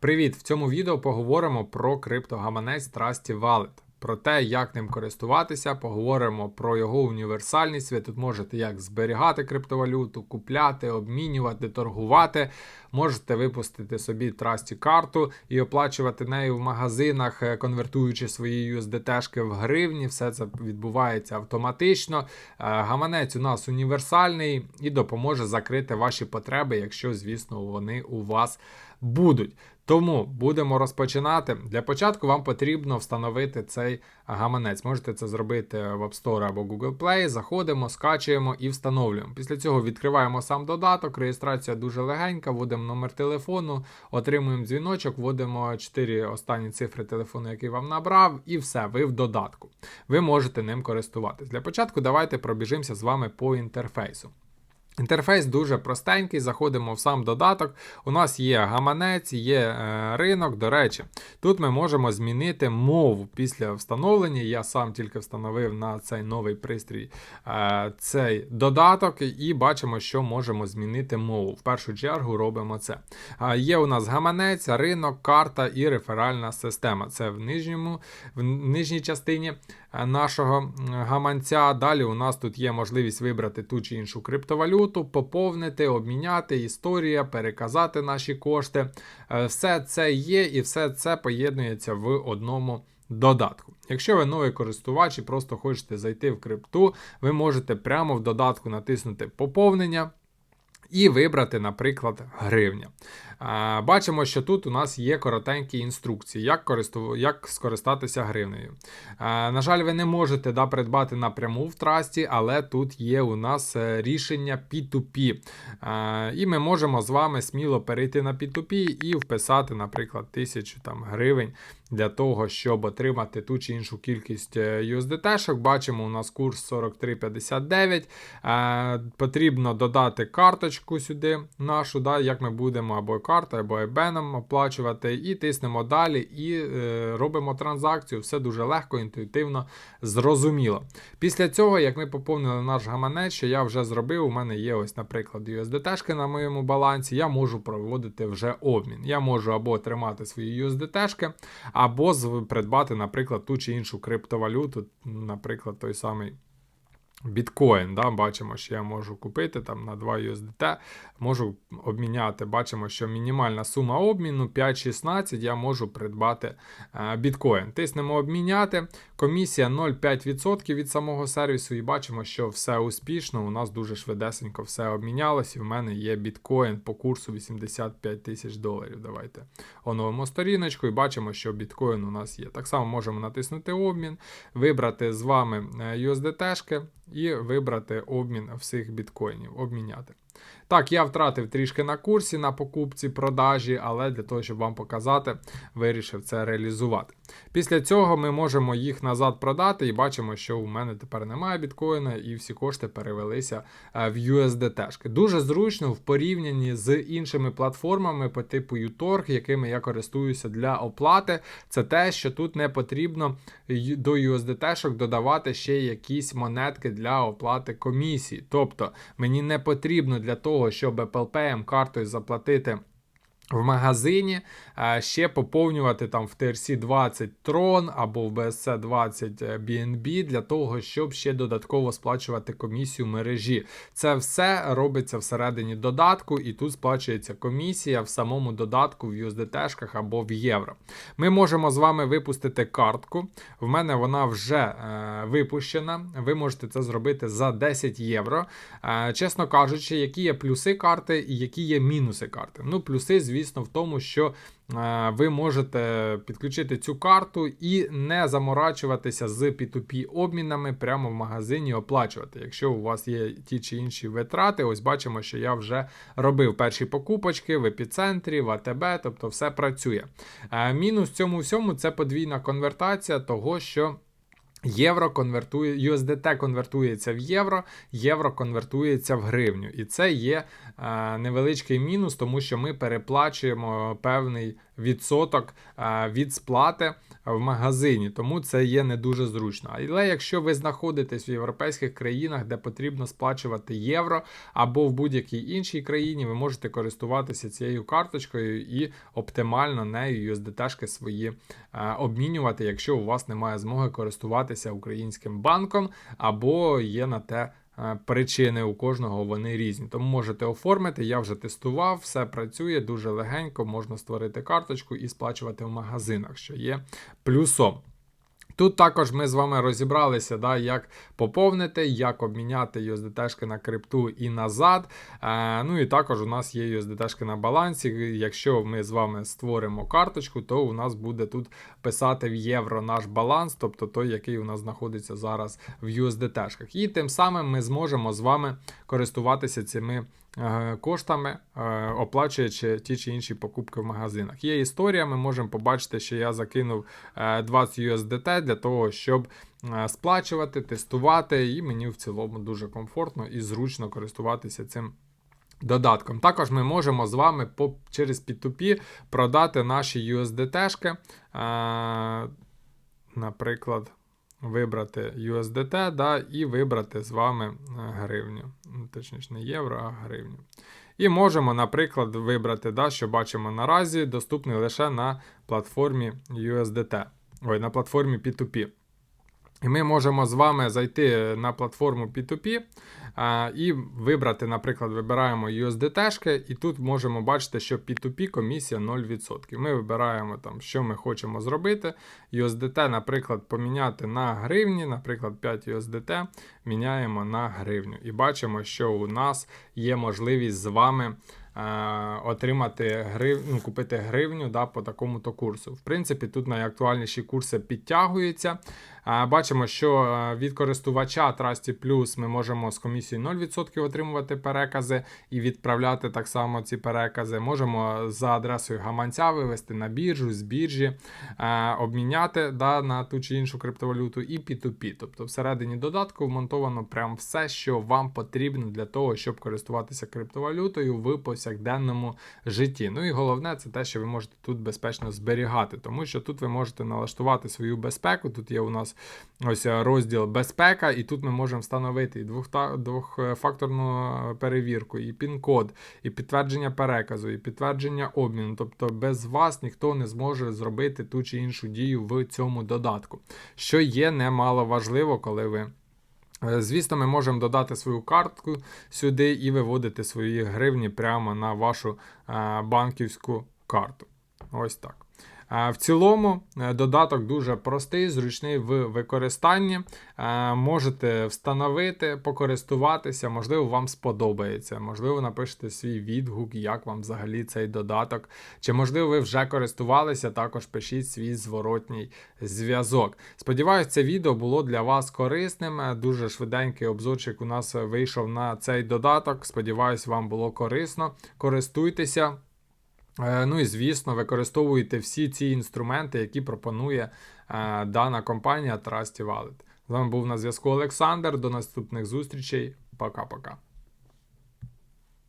Привіт! В цьому відео поговоримо про криптогаманець Trusty Wallet. Про те, як ним користуватися, поговоримо про його універсальність. Ви тут можете як зберігати криптовалюту, купляти, обмінювати, торгувати. Можете випустити собі Trusty карту і оплачувати нею в магазинах, е, конвертуючи свої USDT в гривні. Все це відбувається автоматично. Е, гаманець у нас універсальний і допоможе закрити ваші потреби, якщо, звісно, вони у вас будуть. Тому будемо розпочинати. Для початку вам потрібно встановити цей гаманець. Можете це зробити в App Store або Google Play. Заходимо, скачуємо і встановлюємо. Після цього відкриваємо сам додаток. Реєстрація дуже легенька, вводимо номер телефону, отримуємо дзвіночок, вводимо 4 останні цифри телефону, який вам набрав, і все, ви в додатку. Ви можете ним користуватись. Для початку давайте пробіжимося з вами по інтерфейсу. Інтерфейс дуже простенький, заходимо в сам додаток. У нас є гаманець, є е, ринок. До речі, тут ми можемо змінити мову після встановлення. Я сам тільки встановив на цей новий пристрій е, цей додаток, і бачимо, що можемо змінити мову. В першу чергу робимо це. Е, є у нас гаманець, ринок, карта і реферальна система. Це в нижньому, в нижній частині е, нашого гаманця. Далі у нас тут є можливість вибрати ту чи іншу криптовалюту валюту, поповнити, обміняти історія, переказати наші кошти. Е, все це є і все це поєднується в одному. Додатку. Якщо ви новий користувач і просто хочете зайти в крипту, ви можете прямо в додатку натиснути поповнення і вибрати, наприклад, гривня. Бачимо, що тут у нас є коротенькі інструкції, як користу... як скористатися гривнею. На жаль, ви не можете да, придбати напряму в трасті, але тут є у нас е, рішення P2P. І ми можемо з вами сміло перейти на P2P і вписати, наприклад, 1000 там, гривень для того, щоб отримати ту чи іншу кількість е, USDT. Бачимо, у нас курс 43,59. Потрібно додати карточку сюди нашу, да, як ми будемо або картою, або IBAN оплачувати, і тиснемо далі і е, робимо транзакцію. Все дуже легко, інтуїтивно, зрозуміло. Після цього, як ми поповнили наш гаманець, що я вже зробив, у мене є ось, наприклад, USDT на моєму балансі, я можу проводити вже обмін. Я можу або тримати свої USDT, або придбати, наприклад, ту чи іншу криптовалюту, наприклад, той самий. Біткоін, да, бачимо, що я можу купити там на 2 USDT, можу обміняти. Бачимо, що мінімальна сума обміну 5,16 я можу придбати е, біткоін. Тиснемо обміняти. Комісія 0,5% від самого сервісу, і бачимо, що все успішно. У нас дуже швидесенько все обмінялось, і в мене є біткоін по курсу 85 тисяч доларів. Давайте оновимо сторіночку і бачимо, що біткоін у нас є. Так само можемо натиснути обмін, вибрати з вами USDT. І вибрати обмін всіх біткоїнів, обміняти. Так, я втратив трішки на курсі на покупці, продажі, але для того, щоб вам показати, вирішив це реалізувати. Після цього ми можемо їх назад продати і бачимо, що у мене тепер немає біткоїна, і всі кошти перевелися е, в USDT. Дуже зручно в порівнянні з іншими платформами по типу uTorg, якими я користуюся для оплати. Це те, що тут не потрібно до USDT додавати ще якісь монетки для оплати комісії. Тобто мені не потрібно для того, щоб Apple картою заплатити в магазині ще поповнювати там в TRC 20 Tron або в BSC 20 BNB для того, щоб ще додатково сплачувати комісію мережі. Це все робиться всередині додатку, і тут сплачується комісія в самому додатку в USDT або в євро. Ми можемо з вами випустити картку. В мене вона вже е, випущена. Ви можете це зробити за 10 євро. Е, чесно кажучи, які є плюси карти і які є мінуси карти. Ну, плюси, звісно звісно, в тому, що е, ви можете підключити цю карту і не заморачуватися з P2P обмінами прямо в магазині оплачувати. Якщо у вас є ті чи інші витрати, ось бачимо, що я вже робив перші покупочки в епіцентрі, в АТБ, тобто все працює. Е, мінус цьому всьому це подвійна конвертація того, що. Євро конвертує, USDT конвертується в євро, євро конвертується в гривню. І це є е, невеличкий мінус, тому що ми переплачуємо певний відсоток е, від сплати в магазині, тому це є не дуже зручно. Але якщо ви знаходитесь в європейських країнах, де потрібно сплачувати євро, або в будь-якій іншій країні, ви можете користуватися цією карточкою і оптимально нею USDT-шки свої е, обмінювати, якщо у вас немає змоги користуватися українським банком, або є на те. Е, Причини у кожного вони різні, тому можете оформити. Я вже тестував, все працює дуже легенько. Можна створити карточку і сплачувати в магазинах, що є плюсом. Тут також ми з вами розібралися, да, як поповнити, як обміняти USDT-шки на крипту і назад. Е, ну і також у нас є USDT-шки на балансі. Якщо ми з вами створимо карточку, то у нас буде тут писати в євро наш баланс, тобто той, який у нас знаходиться зараз в USDT-шках. І тим самим ми зможемо з вами користуватися цими коштами, е, оплачуючи ті чи інші покупки в магазинах. Є історія, ми можемо побачити, що я закинув е, 20 USDT для того, щоб е, сплачувати, тестувати, і мені в цілому дуже комфортно і зручно користуватися цим. Додатком. Також ми можемо з вами по, через P2P продати наші USDT-шки. Е, наприклад, вибрати USDT да, і вибрати з вами е, гривню. Ну, Точніше, не євро, а гривню. І можемо, наприклад, вибрати, да, що бачимо наразі, доступний лише на платформі USDT, ой, на платформі P2P. І ми можемо з вами зайти на платформу P2P а, і вибрати, наприклад, вибираємо USDT, і тут можемо бачити, що P2P комісія 0%. Ми вибираємо, там, що ми хочемо зробити. USDT, наприклад, поміняти на гривні, наприклад, 5 USDT міняємо на гривню. І бачимо, що у нас є можливість з вами. Е, Отримати грив... ну, купити гривню да, по такому-то курсу. В принципі, тут найактуальніші курси підтягуються. Е, Бачимо, що е, від користувача Trusty Plus ми можемо з комісією 0% отримувати перекази і відправляти так само ці перекази. Можемо за адресою гаманця вивести на біржу, з біржі, обміняти да, на ту чи іншу криптовалюту і P2P. Тобто всередині додатку вмонтовано прям все, що вам потрібно для того, щоб користуватися криптовалютою в повсякденному житті. Ну і головне, це те, що ви можете тут безпечно зберігати, тому що тут ви можете налаштувати свою безпеку. Тут є у нас ось е, розділ безпека, і тут ми можемо встановити і двохфакторну е, перевірку, і пін-код, і підтвердження переказу, і підтвердження обміну. Тобто без вас ніхто не зможе зробити ту чи іншу дію в цьому додатку, що є немало важливо, коли ви. Е, Звісно, ми можемо додати свою картку сюди і виводити свої гривні прямо на вашу е, банківську карту. Ось так. В цілому е, додаток дуже простий, зручний в використанні. Е, Можете встановити, покористуватися, можливо, вам сподобається. Можливо, напишете свій відгук, як вам взагалі цей додаток. Чи, можливо, ви вже користувалися, також пишіть свій зворотній зв'язок. Сподіваюсь, це відео було для вас корисним. Е, Дуже швиденький обзорчик у нас вийшов на цей додаток. Сподіваюсь, вам було корисно. Користуйтеся. Е, Ну і звісно, використовуйте всі ці інструменти, які пропонує е, дана компанія Trusty Wallet. З вами був на зв'язку Олександр. До наступних зустрічей. Пока-пока.